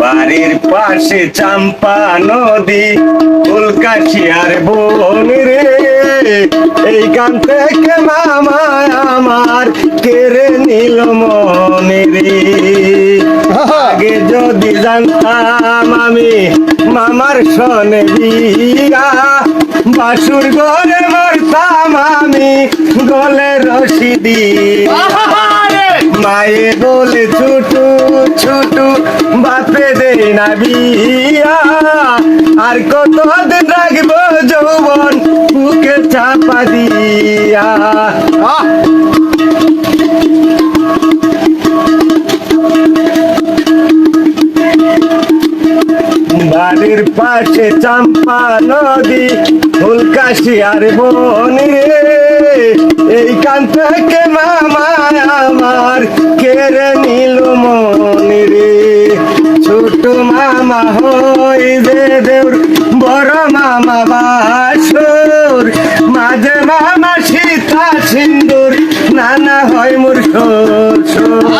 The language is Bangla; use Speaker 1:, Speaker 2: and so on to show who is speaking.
Speaker 1: বাড়ির পাশে চাম্পা নদী ফুলকাশিয়ার বন রে। এইখান থেকে মামা আমার কেড়ে নিল মনে রে। আগে যদি জানতাম আমি মামার সনে বিয়া বাসুর ঘরে মরতাম আমি গলে রশি দিয়া। মায়ে বলে ছুটু ছুটু বাপে দে না বিয়া আর কতদিন রাখব যৌবন বুকে চাপা দিয়া। বাড়ির পাশে চাম্পা নদী ফুলকাশি আর বনি। রে এইখান থেকে মামা আমার ছোট মামা হই যে দেউর, বড় মামা বাসুর। মাঝে মামা সীতা সিন্দুর, নানা হয় মূর্খ শ্বশুর